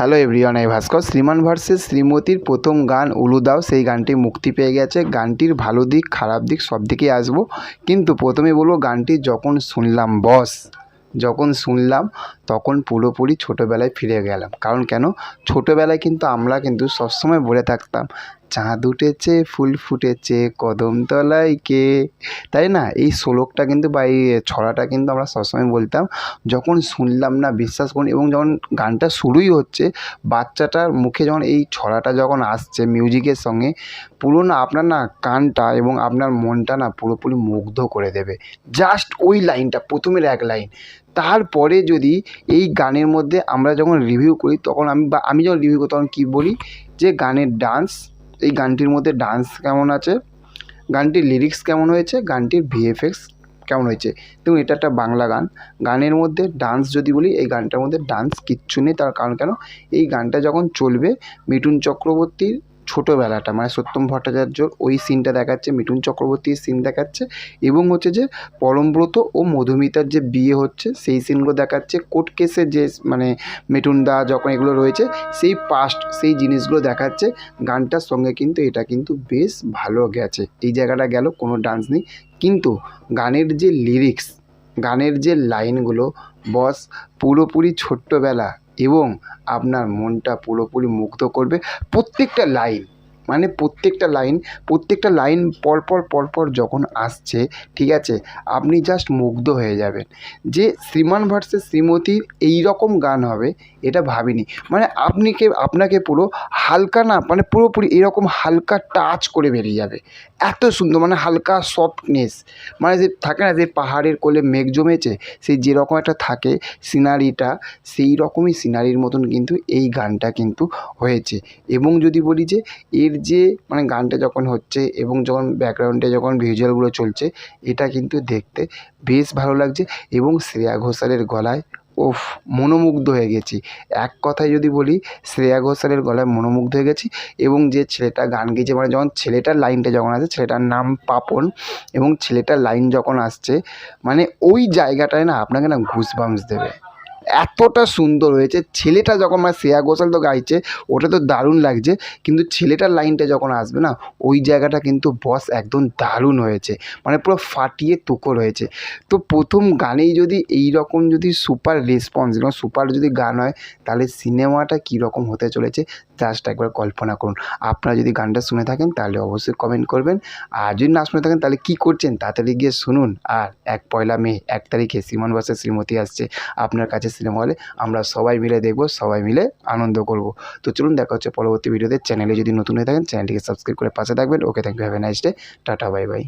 Hello everyone I Bhaskar. Shriman versus শ্রীমতীর প্রথম গান উলুদাও সেই গানটি মুক্তি পেয়ে গেছে। গানটির ভালো দিক, খারাপ দিক সব দিকেই আসব। কিন্তু প্রথমে বলব গানটি যখন শুনলাম, বস, যখন শুনলাম, তখন পুরোপুরি ছোটোবেলায় ফিরে গেলাম। কারণ কেন? ছোটোবেলায় কিন্তু আমরা কিন্তু সবসময় বলে থাকতাম চাঁদ উঠেছে, ফুল ফুটেছে কদমতলায় কে? তাই না? এই শ্লোকটা কিন্তু বা এই ছড়াটা কিন্তু আমরা সবসময় বলতাম। যখন শুনলাম না, বিশ্বাস করুন এবং যখন গানটা শুরুই হচ্ছে, বাচ্চাটার মুখে যখন এই ছড়াটা যখন আসছে মিউজিকের সঙ্গে, পুরো না আপনার না কানটা এবং আপনার মনটা না পুরোপুরি মুগ্ধ করে দেবে। জাস্ট ওই লাইনটা, প্রথমের এক লাইন। তারপরে যদি এই গানের মধ্যে আমরা যখন রিভিউ করি, তখন আমি বা আমি যখন রিভিউ করি, তখন কী বলি? যে গানের ডান্স এই গানটির মধ্যে ডান্স কেমন আছে? গানটির লিরিক্স কেমন হয়েছে? গানটির ভিএফএক্স কেমন হয়েছে? দেখুন, এটা একটা বাংলা গান। গানের মধ্যে ডান্স যদি বলি, এই গানটার মধ্যে ডান্স কিচ্ছু নেই। তার কারণ কেন? এই গানটা যখন চলবে, মিঠুন চক্রবর্তীর ছোটোবেলাটা মানে সত্যম ভট্টাচার্যর ওই সিনটা দেখাচ্ছে, মিঠুন চক্রবর্তীর সিন দেখাচ্ছে এবং হচ্ছে যে পরমব্রত ও মধুমিতার যে বিয়ে হচ্ছে, সেই সিনগুলো দেখাচ্ছে। কোর্ট কেসের যে মানে মিঠুন দা যখন এগুলো রয়েছে, সেই পাস্ট সেই জিনিসগুলো দেখাচ্ছে। গানটার সঙ্গে কিন্তু এটা কিন্তু বেশ ভালো গেছে। এই জায়গাটা গেল, কোনো ডান্স নেই। কিন্তু গানের যে লিরিক্স গানের যে লাইনগুলো বস পুরোপুরি ছোট্টবেলা এবং আপনার মনটা পুরোপুরি মুগ্ধ করবে প্রত্যেকটা লাইন মানে প্রত্যেকটা লাইন প্রত্যেকটা লাইন পরপর পরপর যখন আসছে, ঠিক আছে, আপনি জাস্ট মুগ্ধ হয়ে যাবেন। যে শ্রীমান ভার্সেস শ্রীমতীর এই রকম গান হবে, এটা ভাবিনি। মানে আপনিকে, আপনাকে পুরো হালকা না মানে পুরোপুরি এরকম হালকা টাচ করে বেরিয়ে যাবে। এত সুন্দর মানে হালকা সফটনেস মানে যে থাকে না, যে পাহাড়ের কোলে মেঘ জমেছে, সেই যেরকম একটা থাকে সিনারিটা সেই রকমই সিনারির মতন কিন্তু এই গানটা কিন্তু হয়েছে। এবং যদি বলি যে, এর যে মানে গানটা যখন হচ্ছে এবং যখন ব্যাকগ্রাউন্ডে যখন ভিজুয়ালগুলো চলছে, এটা কিন্তু দেখতে বেশ ভালো লাগছে এবং শ্রেয়া ঘোষালের গলায় ওফ, মনোমুগ্ধ হয়ে গেছি। এক কথায় যদি বলি, শ্রেয়া ঘোষালের গলায় মনোমুগ্ধ হয়ে গেছি এবং যে ছেলেটা গান গেয়েছে মানে যখন ছেলেটার লাইনটা যখন আসে, ছেলেটার নাম পাপন এবং ছেলেটার লাইন যখন আসছে মানে ওই জায়গাটায় না আপনাকে না ঘুসবামস দেবে। এতটা সুন্দর হয়েছে। ছেলেটা যখন মানে শ্রেয়া ঘোষাল তো গাইছে, ওটা তো দারুণ লাগছে। কিন্তু ছেলেটার লাইনটা যখন আসবে না, ওই জায়গাটা কিন্তু বস একদম দারুণ হয়েছে। মানে পুরো ফাটিয়ে তুকো রয়েছে তো প্রথম গানেই যদি এই রকম যদি সুপার রেসপন্স এবং সুপার যদি গান হয়, তাহলে সিনেমাটা কীরকম হতে চলেছে জাস্ট একবার কল্পনা করুন। আপনারা যদি গানটা শুনে থাকেন, তাহলে অবশ্যই কমেন্ট করবেন। আর যদি না শুনে থাকেন, তাহলে কী করছেন, তাড়াতাড়ি গিয়ে শুনুন। আর এক পয়লা মে, এক তারিখে শ্রীমান বাসের শ্রীমতী আসছে। আপনার কাছে সিনেমা হলে আমরা সবাই মিলে দেখব, সবাই মিলে আনন্দ করব। তো চলুন দেখা হচ্ছে পরবর্তী ভিডিওতে চ্যানেলে যদি নতুন হয়ে থাকেন চ্যানেলটিকে সাবস্ক্রাইব করে পাশে থাকবেন। Okay thank you have a nice day tata bye bye